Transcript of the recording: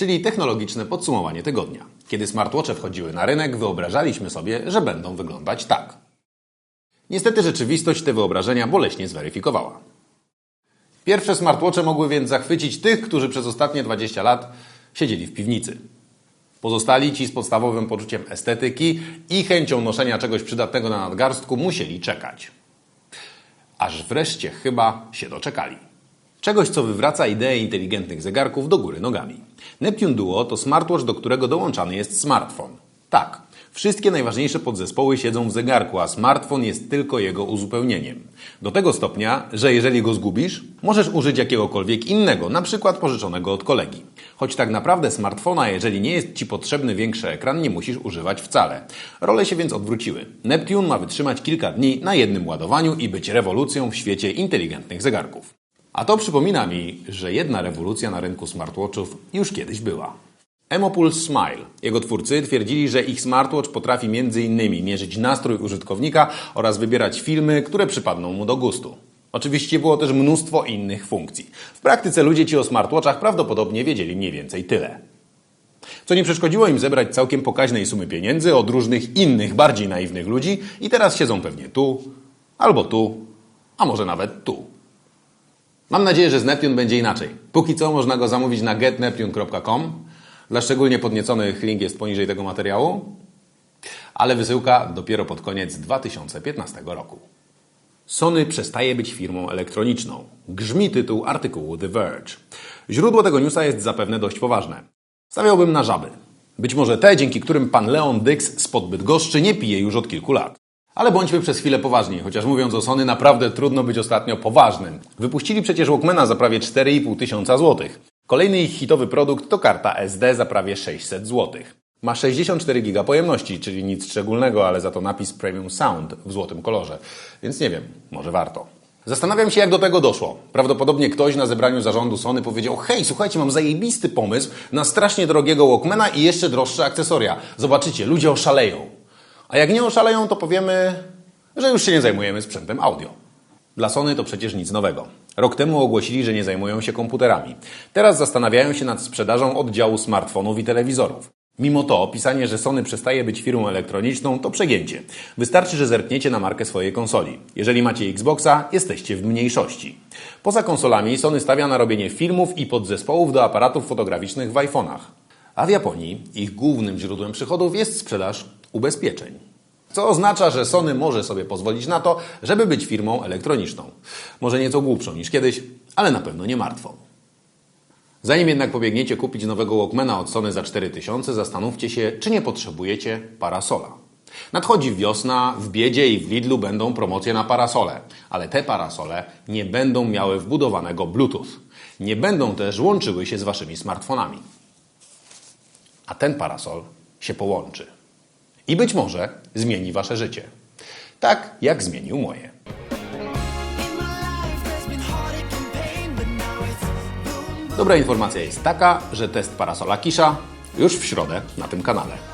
czyli technologiczne podsumowanie tygodnia. Kiedy smartwatche wchodziły na rynek, wyobrażaliśmy sobie, że będą wyglądać tak. Niestety rzeczywistość te wyobrażenia boleśnie zweryfikowała. Pierwsze smartwatche mogły więc zachwycić tych, którzy przez ostatnie 20 lat siedzieli w piwnicy. Pozostali ci z podstawowym poczuciem estetyki i chęcią noszenia czegoś przydatnego na nadgarstku musieli czekać. Aż wreszcie chyba się doczekali. Czegoś, co wywraca ideę inteligentnych zegarków do góry nogami. Neptune Duo to smartwatch, do którego dołączany jest smartfon. Tak, wszystkie najważniejsze podzespoły siedzą w zegarku, a smartfon jest tylko jego uzupełnieniem. Do tego stopnia, że jeżeli go zgubisz, możesz użyć jakiegokolwiek innego, na przykład pożyczonego od kolegi. Choć tak naprawdę smartfona, jeżeli nie jest Ci potrzebny większy ekran, nie musisz używać wcale. Role się więc odwróciły. Neptune ma wytrzymać kilka dni na jednym ładowaniu i być rewolucją w świecie inteligentnych zegarków. A to przypomina mi, że jedna rewolucja na rynku smartwatchów już kiedyś była. Emopulse Smile. Jego twórcy twierdzili, że ich smartwatch potrafi m.in. mierzyć nastrój użytkownika oraz wybierać filmy, które przypadną mu do gustu. Oczywiście było też mnóstwo innych funkcji. W praktyce ludzie ci o smartwatchach prawdopodobnie wiedzieli mniej więcej tyle. Co nie przeszkodziło im zebrać całkiem pokaźnej sumy pieniędzy od różnych innych, bardziej naiwnych ludzi i teraz siedzą pewnie tu, albo tu, a może nawet tu. Mam nadzieję, że z Neptune będzie inaczej. Póki co można go zamówić na getneptune.com. Dla szczególnie podnieconych link jest poniżej tego materiału. Ale wysyłka dopiero pod koniec 2015 roku. Sony przestaje być firmą elektroniczną. Grzmi tytuł artykułu The Verge. Źródło tego newsa jest zapewne dość poważne. Stawiałbym na żaby. Być może te, dzięki którym pan Leon Dix spod Bydgoszczy nie pije już od kilku lat. Ale bądźmy przez chwilę poważni, chociaż mówiąc o Sony naprawdę trudno być ostatnio poważnym. Wypuścili przecież Walkmana za prawie 4,5 tysiąca złotych. Kolejny ich hitowy produkt to karta SD za prawie 600 złotych. Ma 64 giga pojemności, czyli nic szczególnego, ale za to napis Premium Sound w złotym kolorze. Więc nie wiem, może warto. Zastanawiam się, jak do tego doszło. Prawdopodobnie ktoś na zebraniu zarządu Sony powiedział: Hej, słuchajcie, mam zajebisty pomysł na strasznie drogiego Walkmana i jeszcze droższe akcesoria. Zobaczycie, ludzie oszaleją. A jak nie oszaleją, to powiemy, że już się nie zajmujemy sprzętem audio. Dla Sony to przecież nic nowego. Rok temu ogłosili, że nie zajmują się komputerami. Teraz zastanawiają się nad sprzedażą oddziału smartfonów i telewizorów. Mimo to opisanie, że Sony przestaje być firmą elektroniczną, to przegięcie. Wystarczy, że zerkniecie na markę swojej konsoli. Jeżeli macie Xboxa, jesteście w mniejszości. Poza konsolami Sony stawia na robienie filmów i podzespołów do aparatów fotograficznych w iPhone'ach. A w Japonii ich głównym źródłem przychodów jest sprzedaż ubezpieczeń. Co oznacza, że Sony może sobie pozwolić na to, żeby być firmą elektroniczną. Może nieco głupszą niż kiedyś, ale na pewno nie martwą. Zanim jednak pobiegniecie kupić nowego Walkmana od Sony za 4000, zastanówcie się, czy nie potrzebujecie parasola. Nadchodzi wiosna, w biedzie i w Lidlu będą promocje na parasole, ale te parasole nie będą miały wbudowanego Bluetooth. Nie będą też łączyły się z waszymi smartfonami. A ten parasol się połączy. I być może zmieni wasze życie. Tak jak zmienił moje. Dobra informacja jest taka, że test parasola Kisza już w środę na tym kanale.